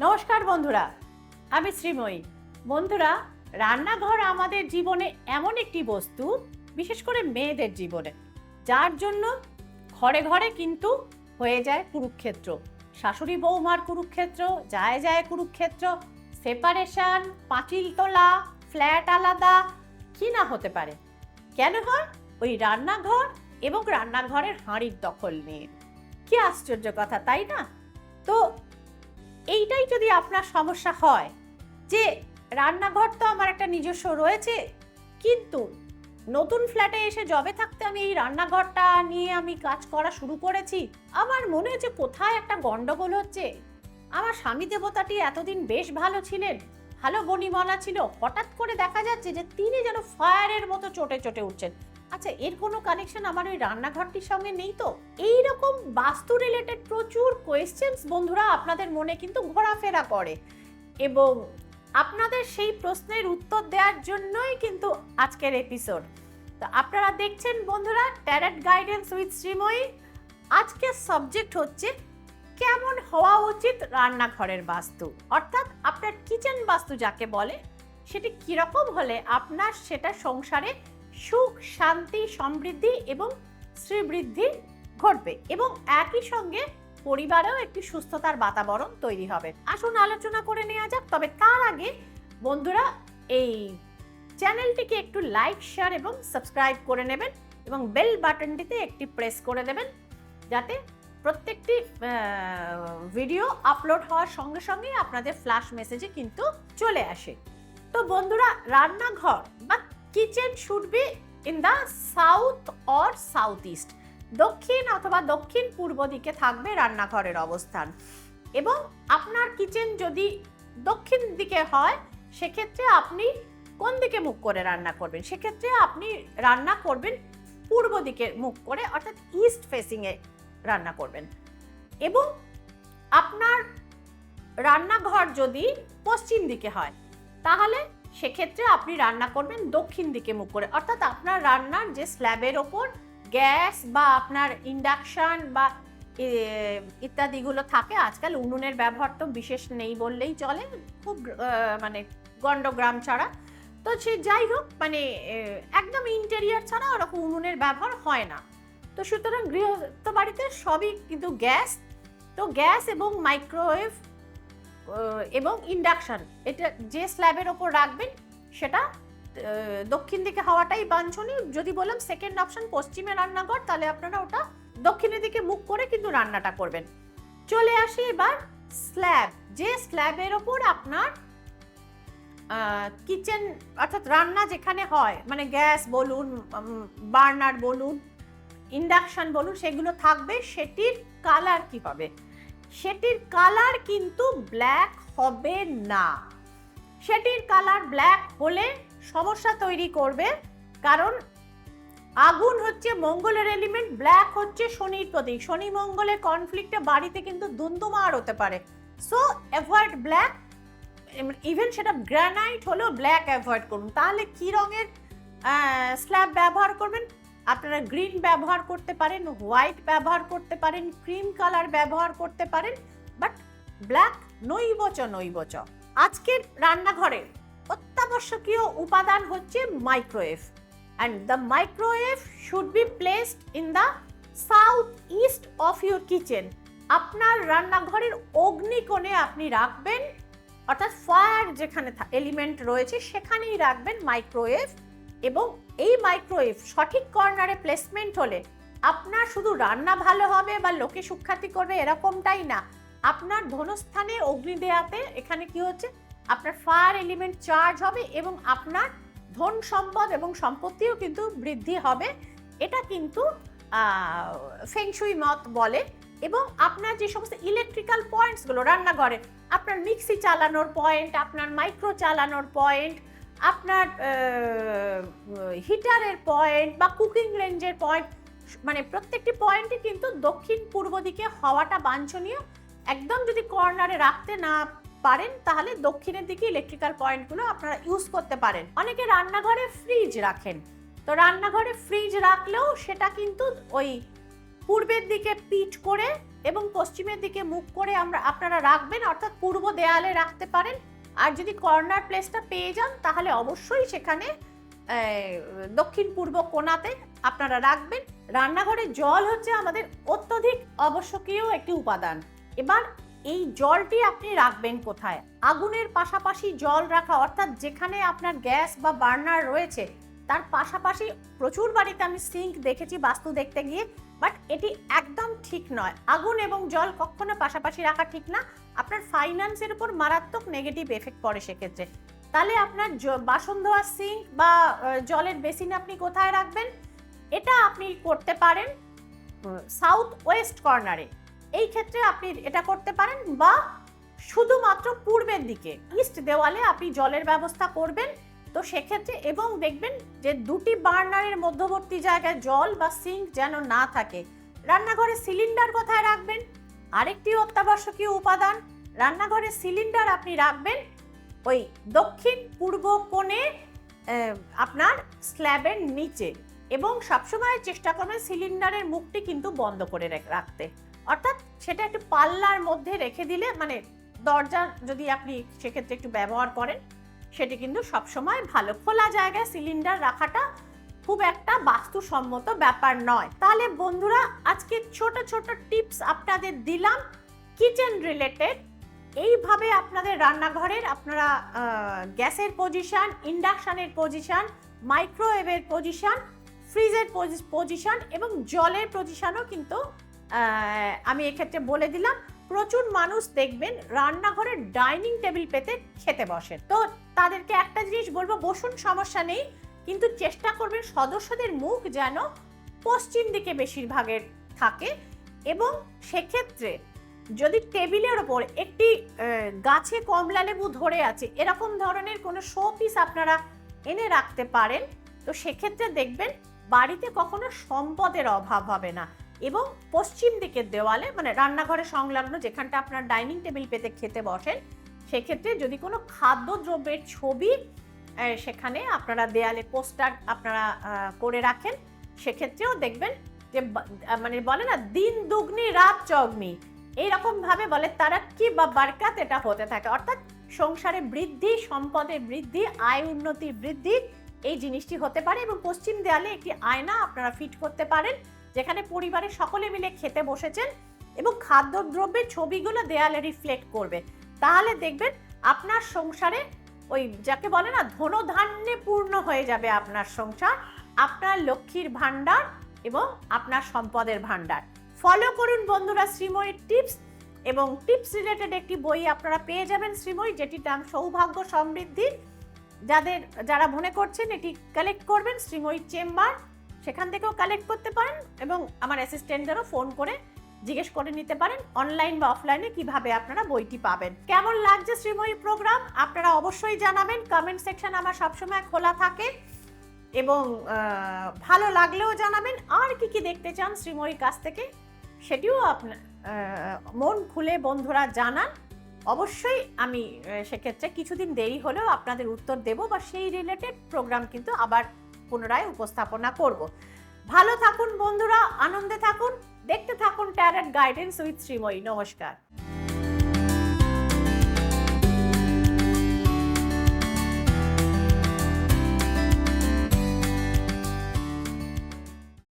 নমস্কার বন্ধুরা, আমি শ্রীময়ী। বন্ধুরা, রান্নাঘর আমাদের জীবনে এমন একটি বস্তু, বিশেষ করে মেয়েদের জীবনে, যার জন্য ঘরে ঘরে কিন্তু হয়ে যায় কুরুক্ষেত্র। শাশুড়ি বৌমার কুরুক্ষেত্র, যায় যায় কুরুক্ষেত্র সেপারেশন পাঁচিল তোলা ফ্ল্যাট আলাদা, কি না হতে পারে? কেন হয়? ওই রান্নাঘর এবং রান্নাঘরের হাঁড়ির দখল নিয়ে। কি আশ্চর্য কথা, তাই না? তো এইটাই যদি আপনার সমস্যা হয়, যে রান্নাঘর তো আমার একটা নিজস্ব রয়েছে, কিন্তু নতুন ফ্ল্যাটে এসে জবে থাকতে আমি এই রান্নাঘরটা নিয়ে আমি কাজ করা শুরু করেছি, আমার মনে হচ্ছে কোথায় একটা গন্ডগোল হচ্ছে। আমার স্বামী দেবতাটি এতদিন বেশ ভালো ছিলেন, ভালো বনিমনা ছিল, হঠাৎ করে দেখা যাচ্ছে যে তিনি যেন ফায়ারের মতো চটে চটে উঠছেন। আচ্ছা এর কোনো কানেকশন আমার ওই রান্নাঘরটির সঙ্গে নেই তো? এই রকম বাস্তু রিলেটেড প্রচুর কোয়েশ্চেন্স বন্ধুরা আপনাদের মনে কিন্তু ঘোরাফেরা করে। এবং আপনাদের সেই প্রশ্নের উত্তর দেওয়ার জন্যই কিন্তু আজকের এপিসোড তো আপনারা দেখছেন বন্ধুরা ট্যারেট গাইডেন্স উইথ শ্রীময়ী আজকের সাবজেক্ট হচ্ছে কেমন হওয়া উচিত রান্নাঘরের বাস্তু? অর্থাৎ আপনার কিচেন বাস্তু যাকে বলে, সেটি কীরকম হলে আপনার সেটা সংসারে সুখ, শান্তি, সমৃদ্ধি এবং শ্রীবৃদ্ধি ঘটবে এবং একই সঙ্গে পরিবারেও একটি সুস্থতার বাতাবরণ তৈরি হবে। আসুন আলোচনা করে নেওয়া যাক, তবে তার আগে বন্ধুরা, এই চ্যানেলটিকে একটু লাইক, শেয়ার এবং সাবস্ক্রাইব করে নেবেন এবং বেল বাটনটিতে একটি প্রেস করে দেবেন যাতে প্রত্যেকটি ভিডিও আপলোড হওয়ার সঙ্গে সঙ্গে আপনাদের ফ্ল্যাশ মেসেজে কিন্তু চলে আসে। তো বন্ধুরা, রান্নাঘর বা kitchen should be in the south or south east দক্ষিণ অথবা দক্ষিণ পূর্ব দিকে থাকবে রান্নাঘরের অবস্থান। এবং আপনার কিচেন যদি দক্ষিণ দিকে হয়, সেক্ষেত্রে আপনি কোন দিকে মুখ করে রান্না করবেন? সেক্ষেত্রে আপনি রান্না করবেন পূর্ব দিকে মুখ করে, অর্থাৎ ইস্ট ফেসিংয়ে রান্না করবেন। এবং আপনার রান্নাঘর যদি পশ্চিম দিকে হয়, তাহলে সেক্ষেত্রে আপনি রান্না করবেন দক্ষিণ দিকে মুখ করে। অর্থাৎ আপনার রান্নার যে স্ল্যাবের ওপর গ্যাস বা আপনার ইন্ডাকশান বা ইত্যাদিগুলো থাকে, আজকাল উনুনের ব্যবহার তো বিশেষ নেই বললেই চলে, খুব মানে গণ্ডগ্রাম ছাড়া। তো সে যাই হোক মানে একদম ইন্টেরিয়ার ছাড়া ওরকম উনুনের ব্যবহার হয় না। তো সুতরাং গৃহস্থ বাড়িতে সবই কিন্তু গ্যাস। তো গ্যাস এবং মাইক্রোওয়েভ এবং ইন্ডাকশন এটা যে স্ল্যাবের ওপর রাখবেন, সেটা দক্ষিণ দিকে হওয়াটাই বাঞ্ছনীয়। যদি বললাম সেকেন্ড অপশন পশ্চিমে রান্নাঘর, তাহলে আপনারা ওটা দক্ষিণের দিকে মুখ করে কিন্তু রান্নাটা করবেন। চলে আসি এবার স্ল্যাব যে স্ল্যাবের ওপর আপনার কিচেন অর্থাৎ রান্না যেখানে হয় মানে গ্যাস বলুন বার্নার বলুন ইন্ডাকশন বলুন, সেগুলো থাকবে, সেটির কালার কি হবে? সেটির কালার কিন্তু ব্ল্যাক হবে না। সেটির কালার ব্ল্যাক হলে সমস্যা তৈরি করবে, কারণ আগুন হচ্ছে মঙ্গলের এলিমেন্ট ব্ল্যাক হচ্ছে শনির প্রতীক। শনি মঙ্গলের কনফ্লিক্টে বাড়িতে কিন্তু দুন্দুমার হতে পারে। সো অ্যাভয়েড ব্ল্যাক ইভেন সেটা গ্রানাইট হলেও ব্ল্যাক অ্যাভয়েড করুন। তাহলে কি রঙের স্ল্যাব ব্যবহার করবেন? আপনারা গ্রিন ব্যবহার করতে পারেন, হোয়াইট ব্যবহার করতে পারেন, ক্রিম কালার ব্যবহার করতে পারেন, বাট ব্ল্যাক নৈবচ নৈবচ। আজকের রান্নাঘরের অত্যাবশ্যকীয় উপাদান হচ্ছে microwave. And the microwave should be placed in the south east of your kitchen আপনার রান্নাঘরের অগ্নিকোণে আপনি রাখবেন, অর্থাৎ ফায়ার যেখানে এলিমেন্ট রয়েছে, সেখানেই রাখবেন মাইক্রোওয়েভ এবং এই মাইক্রোওয়েভ সঠিক কর্নারে প্লেসমেন্ট হলে আপনার শুধু রান্না ভালো হবে বা লোকে সুখ্যাতি করবে এরকমটাই না। আপনার ধনস্থানে অগ্নি দেয়াতে এখানে কি হচ্ছে? আপনার ফায়ার এলিমেন্ট চার্জ হবে এবং আপনার ধন সম্পদ এবং সম্পত্তিও কিন্তু বৃদ্ধি হবে। এটা কিন্তু ফেংশুই মত বলে এবং আপনার যে সমস্ত ইলেকট্রিক্যাল পয়েন্টসগুলো রান্নাঘরে, আপনার মিক্সি চালানোর পয়েন্ট আপনার মাইক্রো চালানোর পয়েন্ট আপনার হিটারের পয়েন্ট বা কুকিং রেঞ্জের পয়েন্ট মানে প্রত্যেকটি পয়েন্টই কিন্তু দক্ষিণ পূর্ব দিকে হওয়াটা বাঞ্ছনীয়। একদম যদি কর্নারে রাখতে না পারেন, তাহলে দক্ষিণের দিকে ইলেকট্রিক্যাল পয়েন্টগুলো আপনারা ইউজ করতে পারেন। অনেকে রান্নাঘরে ফ্রিজ রাখেন। তো রান্নাঘরে ফ্রিজ রাখলেও সেটা কিন্তু ওই পূর্বের দিকে পিঠ করে এবং পশ্চিমের দিকে মুখ করে আমরা, আপনারা রাখবেন, অর্থাৎ পূর্ব দেয়ালে রাখতে পারেন। আর যদি কর্নার প্লেসটা পেয়ে যান, তাহলে অবশ্যই সেখানে দক্ষিণ পূর্ব কোনাতে আপনারা রাখবেন। রান্নাঘরে জল হচ্ছে আমাদের অত্যধিক আবশ্যকীয় একটি উপাদান। এবার এই জলটি আপনি রাখবেন কোথায়? আগুনের পাশাপাশি জল রাখা, অর্থাৎ যেখানে আপনার গ্যাস বা বার্নার রয়েছে, তার পাশাপাশি প্রচুর বাড়িতে আমি সিঙ্ক দেখেছি, বাস্তু দেখতে গিয়ে। বাট এটি একদম ঠিক নয়। আগুন এবং জল কখনো পাশাপাশি রাখা ঠিক না। আপনার ফাইন্যান্সের উপর মারাত্মক নেগেটিভ এফেক্ট পড়ে সেক্ষেত্রে। তাহলে আপনার বাসন ধোয়ার সিঙ্ক বা জলের বেসিন আপনি কোথায় রাখবেন? এটা আপনি করতে পারেন সাউথ ওয়েস্ট কর্নারে এই ক্ষেত্রে আপনি এটা করতে পারেন বা শুধুমাত্র পূর্বের দিকে। ইস্ট দেওয়ালে আপনি জলের ব্যবস্থা করবেন। তো সেক্ষেত্রে এবং দেখবেন যে দুটি বার্নারের মধ্যবর্তী জায়গায় জল বা সিঙ্ক যেন না থাকে। রান্নাঘরে সিলিন্ডার কোথায় রাখবেন? আরেকটি অত্যাবশ্যকীয় উপাদান, রান্নাঘরে সিলিন্ডার আপনি রাখবেন ওই দক্ষিণ পূর্ব কোণে আপনার স্ল্যাবের নিচে এবং সবসময় চেষ্টা করবেন সিলিন্ডারের মুখটি কিন্তু বন্ধ করে রেখ- রাখতে। অর্থাৎ সেটা একটু পাল্লার মধ্যে রেখে দিলে মানে দরজা যদি আপনি সেক্ষেত্রে একটু ব্যবহার করেন সেটি কিন্তু সবসময় ভালো খোলা জায়গায় সিলিন্ডার রাখাটা খুব একটা বাস্তুসম্মত ব্যাপার নয়। তাহলে বন্ধুরা, আজকে ছোট ছোট টিপস আপনাদের দিলাম। কিচেন রিলেটেড এইভাবে আপনাদের রান্নাঘরের আপনারা গ্যাসের পজিশন ইন্ডাকশানের পজিশন মাইক্রোওয়েভের পজিশন ফ্রিজের পজিশন এবং জলের পজিশনও কিন্তু আমি এক্ষেত্রে বলে দিলাম। প্রচুর মানুষ দেখবেন রান্নাঘরের ডাইনিং টেবিল পেতে খেতে বসেন। তো তাদেরকে একটা জিনিস বলব, বসুন, সমস্যা নেই, কিন্তু চেষ্টা করবেন সদস্যদের মুখ যেন পশ্চিম দিকে বেশিরভাগের থাকে এবং সেক্ষেত্রে যদি টেবিলের ওপর একটি গাছে কমলা লেবু ধরে আছে, এরকম ধরনের কোনো শো পিস আপনারা এনে রাখতে পারেন, তো সেক্ষেত্রে দেখবেন বাড়িতে কখনো সম্পদের অভাব হবে না এবং পশ্চিম দিকের দেওয়ালে মানে রান্নাঘরে সংলগ্ন যেখানটা আপনার ডাইনিং টেবিল পেতে খেতে বসেন সেক্ষেত্রে যদি কোনো খাদ্যদ্রব্যের ছবি সেখানে আপনারা দেয়ালে পোস্টার আপনারা করে রাখেন, সেক্ষেত্রেও দেখবেন যে মানে বলে না, দিন দুগ্নি, রাত চগ্নি। এইরকম ভাবে বলে তারা কি বা বারকাত এটা হতে থাকে। অর্থাৎ সংসারে বৃদ্ধি, সম্পদের বৃদ্ধি, আয় উন্নতির বৃদ্ধি এই জিনিসটি হতে পারে এবং পশ্চিম দেয়ালে একটি আয়না আপনারা ফিট করতে পারেন, যেখানে পরিবারের সকলে মিলে খেতে বসেছেন এবং খাদ্যদ্রব্যের ছবিগুলো দেয়ালে রিফ্লেক্ট করবে। তাহলে দেখবেন আপনার সংসারে ওই যাকে বলে না, ধনধান্যে পূর্ণ হয়ে যাবে আপনার সংসার, আপনার লক্ষ্মীর ভাণ্ডার এবং আপনার সম্পদের ভাণ্ডার। ফলো করুন বন্ধুরা শ্রীময়ীর টিপস এবং টিপস রিলেটেড একটি বই আপনারা পেয়ে যাবেন শ্রীময়ী, যেটির নাম সৌভাগ্য সমৃদ্ধি। যাদের, যারা মনে করছেন এটি কালেক্ট করবেন, শ্রীময়ীর চেম্বার সেখান থেকেও কালেক্ট করতে পারেন এবং আমার অ্যাসিস্ট্যান্টদেরও ফোন করে জিজ্ঞেস করে নিতে পারেন অনলাইন বা অফলাইনে কীভাবে আপনারা বইটি পাবেন। কেমন লাগছে শ্রীময়ী প্রোগ্রাম আপনারা অবশ্যই জানাবেন কমেন্ট সেকশন আমার সবসময় খোলা থাকে। এবং ভালো লাগলেও জানাবেন। আর কি কি দেখতে চান শ্রীময়ীর কাছ থেকে, সেটিও আপনার মন খুলে বন্ধুরা জানান। অবশ্যই আমি সেক্ষেত্রে কিছুদিন দেরি হলেও আপনাদের উত্তর দেব বা সেই রিলেটেড প্রোগ্রাম কিন্তু আবার পুনরায় উপস্থাপনা করব। ভালো থাকুন বন্ধুরা আনন্দে থাকুন। দেখতে থাকুন ট্যারেট গাইডেন্স উইথ শ্রীময়ী নমস্কার।